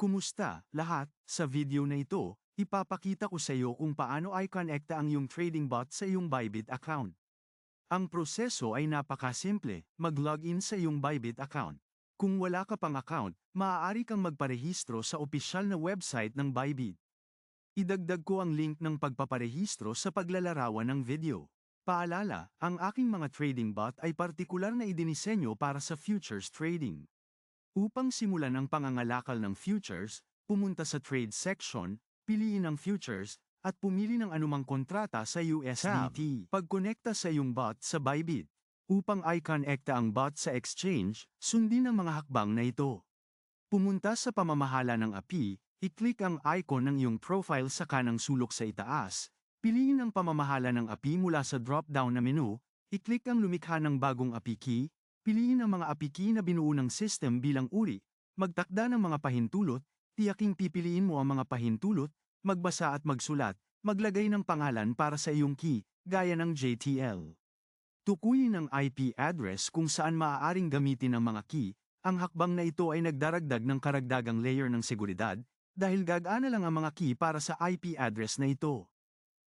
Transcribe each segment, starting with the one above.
Kumusta, lahat? Sa video na ito, ipapakita ko sa iyo kung paano ay connecta ang iyong trading bot sa iyong Bybit account. Ang proseso ay napakasimple, mag-login sa iyong Bybit account. Kung wala ka pang account, maaari kang magparehistro sa opisyal na website ng Bybit. Idagdag ko ang link ng pagpaparehistro sa paglalarawan ng video. Paalala, ang aking mga trading bot ay partikular na idinisenyo para sa futures trading. Upang simulan ang pangangalakal ng futures, pumunta sa trade section, piliin ang futures, at pumili ng anumang kontrata sa USDT. Pagkonekta sa iyong bot sa Bybit. Upang i-connecta ang bot sa exchange, sundin ang mga hakbang na ito. Pumunta sa pamamahala ng API, i-click ang icon ng iyong profile sa kanang sulok sa itaas, piliin ang pamamahala ng API mula sa drop-down na menu, i-click ang lumikha ng bagong API key, Piliin ang mga apiki na binuo ng system bilang uri, magtakda ng mga pahintulot, tiyaking pipiliin mo ang mga pahintulot, magbasa at magsulat, maglagay ng pangalan para sa iyong key, gaya ng JTL. Tukuyin ang IP address kung saan maaaring gamitin ang mga key, ang hakbang na ito ay nagdaragdag ng karagdagang layer ng seguridad, dahil gagana lang ang mga key para sa IP address na ito.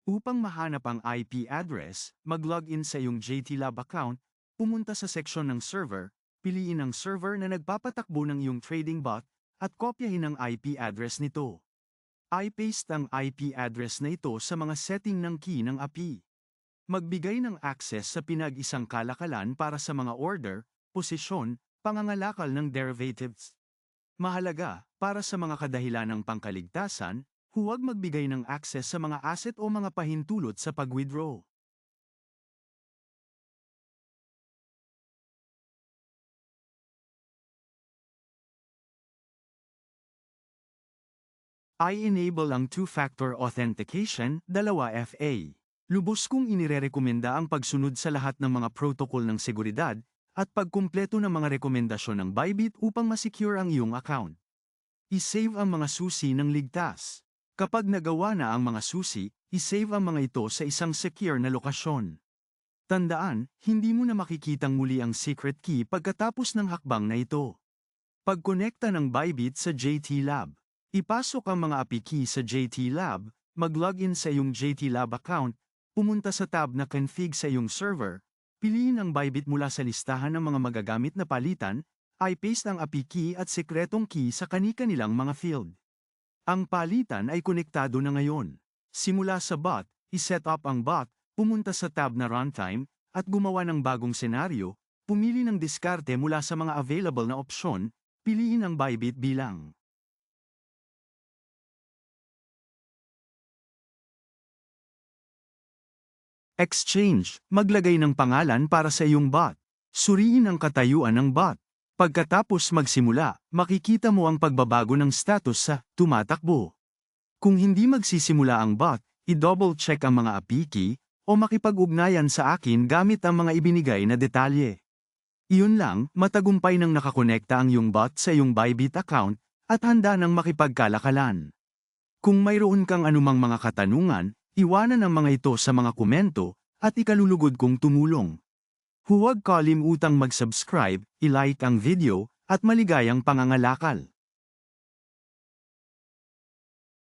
Upang mahanap ang IP address, mag-login sa iyong JTLab account Pumunta sa seksyon ng server, piliin ang server na nagpapatakbo ng iyong trading bot, at kopyahin ang IP address nito. I-paste ang IP address na ito sa mga setting ng key ng API. Magbigay ng access sa pinag-isang kalakalan para sa mga order, posisyon, pangangalakal ng derivatives. Mahalaga, para sa mga kadahilan ng pangkaligtasan, huwag magbigay ng access sa mga asset o mga pahintulot sa pag-withdraw. I-enable ang two-factor authentication, dalawa FA. Lubos kong inirerekomenda ang pagsunod sa lahat ng mga protocol ng seguridad at pagkumpleto ng mga rekomendasyon ng Bybit upang masecure ang iyong account. I-save ang mga susi ng ligtas. Kapag nagawa na ang mga susi, i-save ang mga ito sa isang secure na lokasyon. Tandaan, hindi mo na makikitang muli ang secret key pagkatapos ng hakbang na ito. Pagkonekta ng Bybit sa JT Lab. Ipasok ang mga API key sa JT Lab, mag-login sa iyong JT Lab account, pumunta sa tab na config sa iyong server, piliin ang Bybit mula sa listahan ng mga magagamit na palitan, i-paste ang API key at sekretong key sa kani-kanilang mga field. Ang palitan ay konektado na ngayon. Simula sa bot, iset up ang bot, pumunta sa tab na runtime, at gumawa ng bagong senaryo, pumili ng diskarte mula sa mga available na opsyon, piliin ang Bybit bilang Exchange, maglagay ng pangalan para sa iyong bot. Suriin ang katayuan ng bot. Pagkatapos magsimula, makikita mo ang pagbabago ng status sa tumatakbo. Kung hindi magsisimula ang bot, i-double check ang mga API key o makipag-ugnayan sa akin gamit ang mga ibinigay na detalye. Iyon lang, matagumpay nang nakakonekta ang iyong bot sa iyong Bybit account at handa nang makipagkalakalan. Kung mayroon kang anumang mga katanungan, Iwanan ang mga ito sa mga komento at ikalulugod kong tumulong. Huwag kalimutang mag-subscribe, i-like ang video, at maligayang pangangalakal.